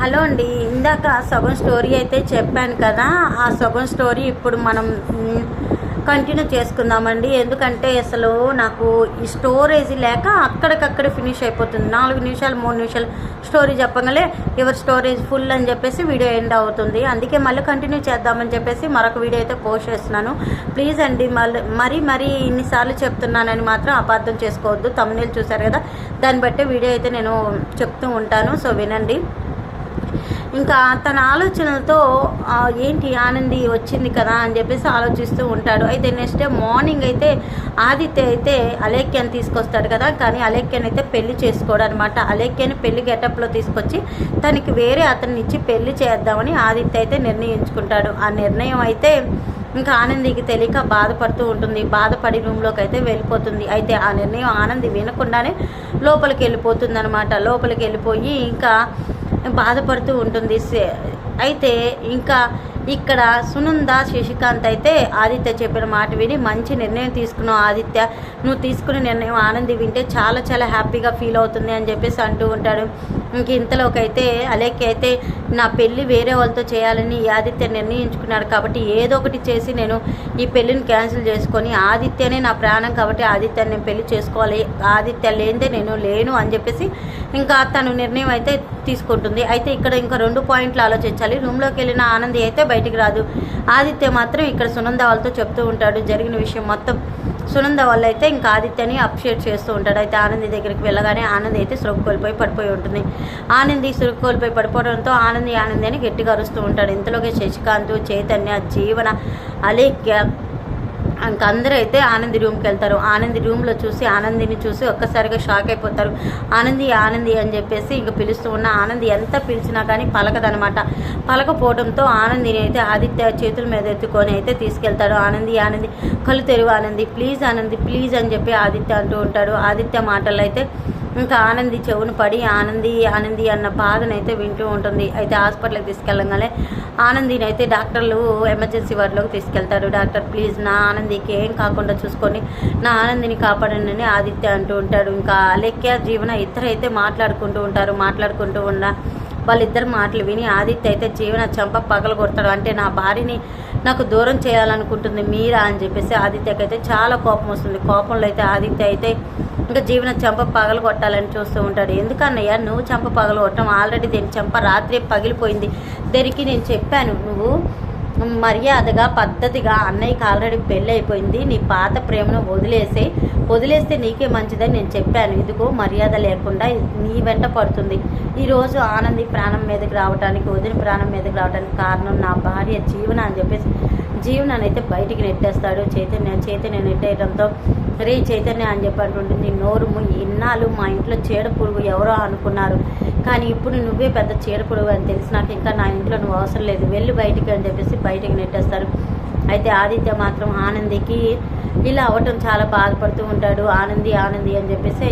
Hello అండి ఇందాక సగం స్టోరీ అయితే చెప్పాను కదా ఆ సగం స్టోరీ ఇప్పుడు మనం కంటిన్యూ చేసుకుందామండి. ఎందుకంటే అసలు నాకు ఈ స్టోరేజ్ లేక అక్కడికక్కడ ఫినిష్ అయిపోతుంది. నాలుగు నిమిషాలు మూడు నిమిషాలు స్టోరీ చెప్పగలే ఎవరి స్టోరేజ్ ఫుల్ అని చెప్పేసి వీడియో ఎండ్ అవుతుంది. అందుకే మళ్ళీ కంటిన్యూ చేద్దామని చెప్పేసి మరొక వీడియో అయితే పోస్ట్ చేస్తున్నాను. ప్లీజ్ అండి మళ్ళీ మరీ మరీ ఇన్నిసార్లు చెప్తున్నానని మాత్రం అపార్థం చేసుకోవద్దు. తమ్ముళ్ళు చూశారు కదా దాన్ని బట్టి వీడియో అయితే నేను చెప్తూ ఉంటాను. సో వినండి. ఇంకా తన ఆలోచనలతో ఏంటి ఆనంది వచ్చింది కదా అని చెప్పేసి ఆలోచిస్తూ ఉంటాడు. అయితే నెక్స్ట్ డే మార్నింగ్ అయితే ఆదిత్య అయితే అలేఖ్యని తీసుకొస్తాడు కదా కానీ అలేఖ్యని అయితే పెళ్ళి చేసుకోడు అనమాట అలేఖ్యని పెళ్ళి గెటప్లో తీసుకొచ్చి తనకి వేరే అతన్ని ఇచ్చి పెళ్ళి చేద్దామని ఆదిత్య అయితే నిర్ణయించుకుంటాడు. ఆ నిర్ణయం అయితే ఇంకా ఆనందికి తెలియక బాధపడుతూ ఉంటుంది. బాధపడి రూమ్లోకి అయితే వెళ్ళిపోతుంది. అయితే ఆ నిర్ణయం ఆనంది వినకుండానే లోపలికి వెళ్ళిపోతుంది అనమాట లోపలికి వెళ్ళిపోయి ఇంకా బాధపడుతూ ఉంటుంది. సే- అయితే ఇంకా ఇక్కడ సునంద శశికాంత్ అయితే ఆదిత్య చెప్పిన మాట విని మంచి నిర్ణయం తీసుకున్నావు ఆదిత్య. నువ్వు తీసుకునే నిర్ణయం ఆనంది వింటే చాలా చాలా హ్యాపీగా ఫీల్ అవుతుంది అని చెప్పేసి అంటూ ఉంటాడు. ఇంక ఇంతలోకైతే అయితే అయితే నా పెళ్ళి వేరే వాళ్ళతో చేయాలని ఈ ఆదిత్య నిర్ణయించుకున్నాడు కాబట్టి ఏదో ఒకటి చేసి నేను ఈ పెళ్ళిని క్యాన్సిల్ చేసుకొని ఆదిత్యనే నా ప్రాణం కాబట్టి ఆదిత్యాన్ని నేను పెళ్ళి చేసుకోవాలి. ఆదిత్య లేనిదే నేను లేను అని చెప్పేసి ఇంకా తను నిర్ణయం అయితే తీసుకుంటుంది. అయితే ఇక్కడ ఇంకా రెండు పాయింట్లు ఆలోచించాలి. రూమ్లోకి వెళ్ళిన ఆనంది అయితే బయటికి రాదు. ఆదిత్య మాత్రం ఇక్కడ సునంద వాళ్ళతో చెప్తూ ఉంటాడు. జరిగిన విషయం మొత్తం సునంద వల్ల అయితే ఇంకా ఆదిత్యని అప్షేట్ చేస్తూ ఉంటాడు. అయితే ఆనంది దగ్గరికి వెళ్ళగానే ఆనంది అయితే సురుకు కోల్పోయి పడిపోయి ఉంటుంది. ఆనంది సురుకు కోల్పోయి పడిపోవడంతో ఆనంది ఆనంది అని గట్టిగా అరుస్తూ ఉంటాడు. ఇంతలోకి శశికాంత్ చైతన్య జీవన అలీ ఇంకా అందరూ అయితే ఆనంది రూమ్కి వెళ్తారు. ఆనంది రూమ్లో చూసి ఆనందిని చూసి ఒక్కసారిగా షాక్ అయిపోతారు. ఆనంది ఆనంది అని చెప్పేసి ఇంక పిలుస్తూ ఉన్న ఆనంది ఎంత పిలిచినా కానీ పలకదనమాట పలకపోవడంతో ఆనందిని అయితే ఆదిత్య చేతుల మీద ఎత్తుకొని అయితే తీసుకెళ్తాడు. ఆనంది ఆనంది కళ్ళు తెరువు ఆనంది ప్లీజ్ ఆనంది ప్లీజ్ అని చెప్పి ఆదిత్య అంటూ ఉంటాడు. ఆదిత్య మాటలు అయితే ఇంకా ఆనంది చెవును పడి ఆనంది ఆనంది అన్న బాధనైతే వింటూ ఉంటుంది. అయితే హాస్పిటల్కి తీసుకెళ్ళగానే ఆనందిని అయితే డాక్టర్లు ఎమర్జెన్సీ వార్డులోకి తీసుకెళ్తారు. డాక్టర్ ప్లీజ్ నా ఆనందికి ఏం కాకుండా చూసుకొని నా ఆనందిని కాపాడండి అని ఆదిత్య అంటూ ఉంటాడు. ఇంకా అలెక్య జీవన ఇద్దరు అయితే మాట్లాడుకుంటూ ఉంటారు. మాట్లాడుకుంటూ ఉన్న వాళ్ళిద్దరు మాటలు విని ఆదిత్య అయితే జీవన చంప పగల కొడతాడు అంటే నా భార్యని నాకు దూరం చేయాలనుకుంటుంది మీరా అని చెప్పేసి ఆదిత్యకి అయితే చాలా కోపం వస్తుంది. కోపంలో అయితే ఆదిత్య అయితే ఇంకా జీవన చంప పగలు కొట్టాలని చూస్తూ ఉంటాడు. ఎందుకన్నయ్య నువ్వు చంప పగలు కొట్టడం ఆల్రెడీ దీని చంప రాత్రి పగిలిపోయింది. దీనికి నేను చెప్పాను? నువ్వు మర్యాదగా పద్ధతిగా అన్నయ్యకి ఆల్రెడీ పెళ్ళి అయిపోయింది నీ పాత ప్రేమను వదిలేసే వదిలేస్తే నీకే మంచిదని నేను చెప్పాను. ఇదిగో మర్యాద లేకుండా నీ వెంట పడుతుంది. ఈరోజు ఆనంది ప్రాణం మీదకి రావడానికి వదిన ప్రాణం మీదకి రావడానికి కారణం నా భార్య జీవన అని చెప్పేసి జీవనాన్ని అయితే బయటికి నెట్టేస్తాడు. చైతన్య చైతన్య నెట్టేయడంతో రే చైతన్య అని చెప్పి అంటుంటుంది. నోరు ఇన్నాళ్ళు మా ఇంట్లో చీడ పురుగు ఎవరో అనుకున్నారు. కానీ ఇప్పుడు నువ్వే పెద్ద చీడ అని తెలిసి నాకు ఇంకా నా ఇంట్లో నువ్వు అవసరం లేదు. వెళ్ళి బయటికి అని చెప్పేసి బయటకు నెట్టేస్తారు. అయితే ఆదిత్య మాత్రం ఆనందికి ఇలా అవ్వటం చాలా బాధపడుతూ ఉంటాడు. ఆనంది ఆనంది అని చెప్పేసి